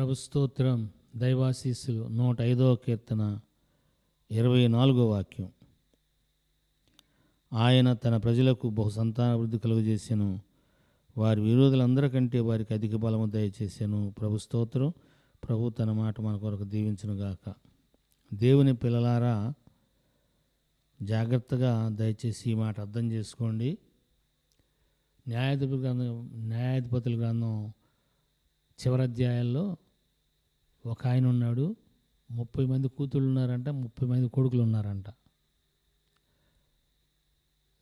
ప్రభు స్తోత్రం దైవాశీస్సులు నూట ఐదవ కీర్తన ఇరవై నాలుగో వాక్యం. ఆయన తన ప్రజలకు బహు సంతానాభివృద్ధి కలుగజేసాను. వారి విరోధులందరికంటే వారికి అధిక బలము దయచేసాను. ప్రభు స్తోత్రం. ప్రభు తన మాట మన కొరకు దీవించునుగాక దేవుని పిల్లలారా జాగ్రత్తగా దయచేసి ఈ మాట అర్థం చేసుకోండి. న్యాయాధిపతి గ్రంథం న్యాయాధిపతుల గ్రంథం చివరి అధ్యాయాల్లో ఒక ఆయన ఉన్నాడు ముప్పై మంది కూతుళ్ళు ఉన్నారంట ముప్పై మంది కొడుకులు ఉన్నారంట.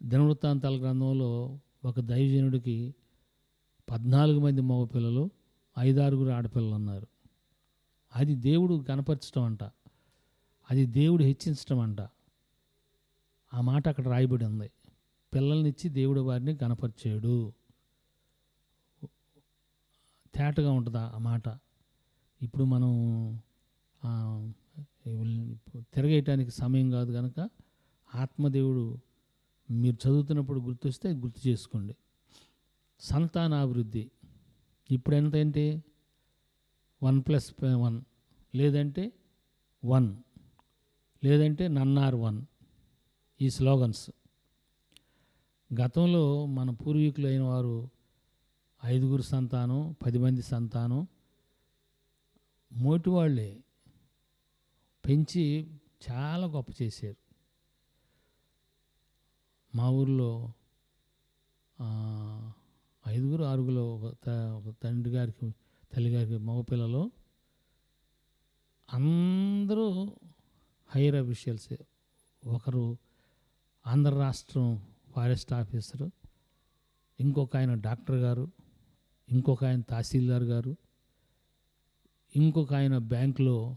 దినవృత్తాంతాల గ్రంథంలో ఒక దైవజనుడికి పద్నాలుగు మంది మగ పిల్లలు ఐదారుగురు ఆడపిల్లలు ఉన్నారు. అది దేవుడు కనపరచడం అంట. అది దేవుడు హెచ్చించడం అంట. ఆ మాట అక్కడ రాయబడి ఉంది. పిల్లల్నిచ్చి దేవుడు వారిని కనపరిచాడు. తేటగా ఉంటుంది ఆ మాట. ఇప్పుడు మనం తిరగేయటానికి సమయం కాదు కనుక ఆత్మదేవుడు మీరు చదువుతున్నప్పుడు గుర్తొస్తే గుర్తు చేసుకోండి. సంతానాభివృద్ధి. ఇప్పుడు ఎంత ఏంటి వన్ ప్లస్ వన్. లేదంటే వన్. లేదంటే నన్నార్ వన్ ఈ స్లోగన్స్. గతంలో మన పూర్వీకులైన వారు ఐదుగురు సంతానం పది మంది సంతానం మోటి వాళ్ళే పెంచి చాలా గొప్ప చేశారు. మా ఊర్లో ఐదుగురు ఆరుగురు ఒక త- ఒక తండ్రి గారికి తల్లి గారికి మగపిల్లలు. అందరూ హైయర్ అఫీషియల్స్. ఒకరు ఆంధ్ర రాష్ట్రం ఫారెస్ట్ ఆఫీసరు ఇంకొక ఆయన డాక్టర్ గారు ఇంకొక ఆయన తహసీల్దార్ గారు ఇంకొక ఆయన బ్యాంకులో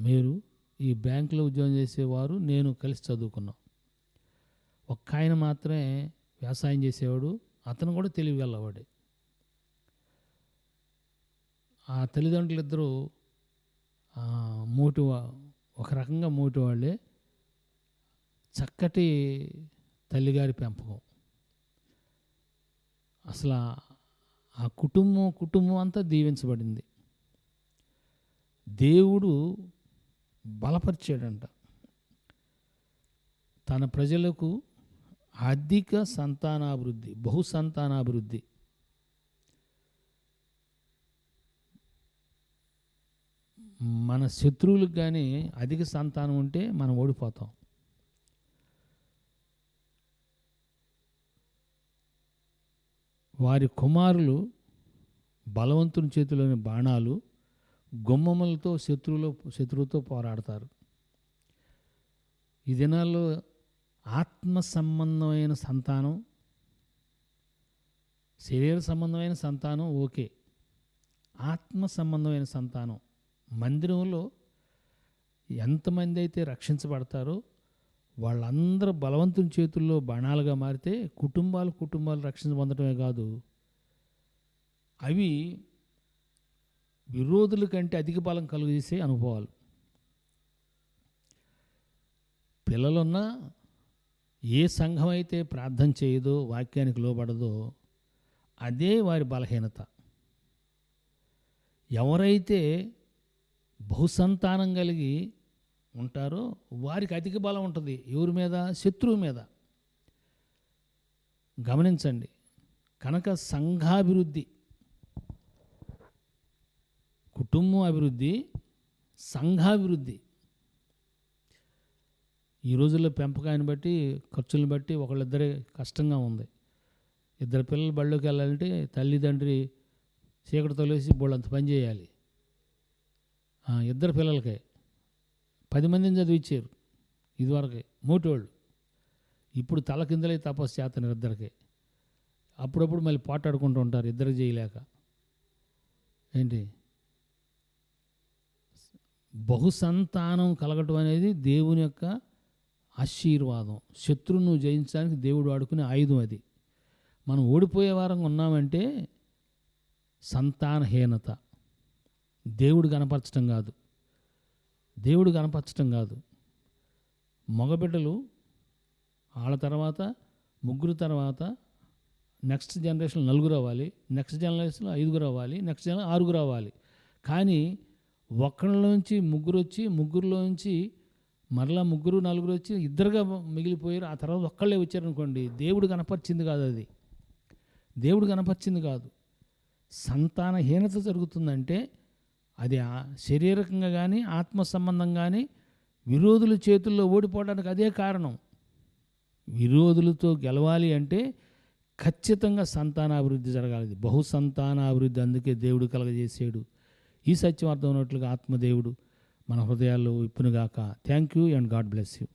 మీరు ఈ బ్యాంకులో ఉద్యోగం చేసేవారు నేను కలిసి చదువుకున్నాం. ఒక్క ఆయన మాత్రమే వ్యవసాయం చేసేవాడు అతను కూడా తెలివి వెళ్ళవాడే ఆ తల్లిదండ్రులు ఇద్దరు మోటి ఒక రకంగా మోటి వాళ్ళే. చక్కటి తల్లిగారి పెంపకం. అసలు ఆ- కుటుంబం కుటుంబం అంతా దీవించబడింది. దేవుడు బలపరిచాడంట. తన ప్రజలకు అధిక సంతానాభివృద్ధి బహు సంతానాభివృద్ధి. మన శత్రువులకు కానీ అధిక సంతానం ఉంటే మనం ఓడిపోతాం. వారి కుమారులు బలవంతుని చేతిలోని బాణాలు గుమ్మములతో శత్రువులో శత్రువుతో పోరాడతారు. ఈ దినాల్లో ఆత్మ సంబంధమైన సంతానం శరీర సంబంధమైన సంతానం ఓకే. ఆత్మ సంబంధమైన సంతానం. మందిరంలో ఎంతమంది అయితే రక్షించబడతారో వాళ్ళందరూ బలవంతుని చేతుల్లో బాణాలుగా మారితే కుటుంబాలు కుటుంబాలు రక్షణ పొందడమే కాదు అవి విరోధుల కంటే అధిక బలం కలుగజేసే అనుభవాలు. పిల్లలున్నా ఏ సంఘం అయితే ప్రార్థన చేయదో వాక్యానికి లోబడదో అదే వారి బలహీనత. ఎవరైతే బహుసంతానం కలిగి ఉంటారో వారికి అధిక బలం ఉంటుంది. ఎవరి మీద? శత్రువు మీద. గమనించండి. కనుక సంఘాభివృద్ధి. కుటుంబం అభివృద్ధి సంఘాభివృద్ధి. ఈ రోజుల్లో పెంపకాన్ని బట్టి ఖర్చులను బట్టి ఒకళ్ళిద్దరే కష్టంగా ఉంది. ఇద్దరు పిల్లలు బళ్ళోకి వెళ్ళాలంటే తల్లిదండ్రి చీకటి తొలేసి బోళ్ళంత పని చేయాలి. ఇద్దరు పిల్లలకే. పది మందిని చదివించారు ఇదివరకే మోటోళ్ళు. ఇప్పుడు తల కిందలే తపస్సు చేస్తున్నారు ఇద్దరికి. అప్పుడప్పుడు మళ్ళీ పోటాడుకుంటూ ఉంటారు ఇద్దరు చేయలేక. ఏంటి? బహుసంతానం కలగటం అనేది దేవుని యొక్క ఆశీర్వాదం. శత్రువును జయించడానికి దేవుడు వాడుకునే ఆయుధం అది. మనం ఓడిపోయే వారంగా ఉన్నామంటే సంతానహీనత. దేవుడు కనపరచడం కాదు. దేవుడు కనపరచడం కాదు. మగబిడ్డలు వాళ్ళ తర్వాత ముగ్గురు తర్వాత నెక్స్ట్ జనరేషన్ నలుగురు అవ్వాలి నెక్స్ట్ జనరేషన్లో ఐదుగురు అవ్వాలి నెక్స్ట్ జనరేషన్ ఆరుగురు అవ్వాలి. కానీ ఒక్కళ్ళలోంచి ముగ్గురు వచ్చి ముగ్గురులోంచి మరలా ముగ్గురు నలుగురు వచ్చి ఇద్దరుగా మిగిలిపోయారు ఆ తర్వాత ఒక్కళ్ళే వచ్చారనుకోండి దేవుడు కనపరిచింది కాదు అది. దేవుడు కనపరిచింది కాదు. సంతానహీనత జరుగుతుందంటే అది శారీరకంగా కానీ ఆత్మ సంబంధం కానీ విరోధుల చేతుల్లో ఓడిపోవడానికి అదే కారణం. విరోధులతో గెలవాలి అంటే ఖచ్చితంగా సంతానాభివృద్ధి జరగాలి. బహు సంతానాభివృద్ధి అందుకే దేవుడు కలగజేసాడు. ఈ సత్యం అర్థం ఉన్నట్లుగా ఆత్మదేవుడు మన హృదయాల్లో ఇప్పునుగాక. Thank you and God bless you.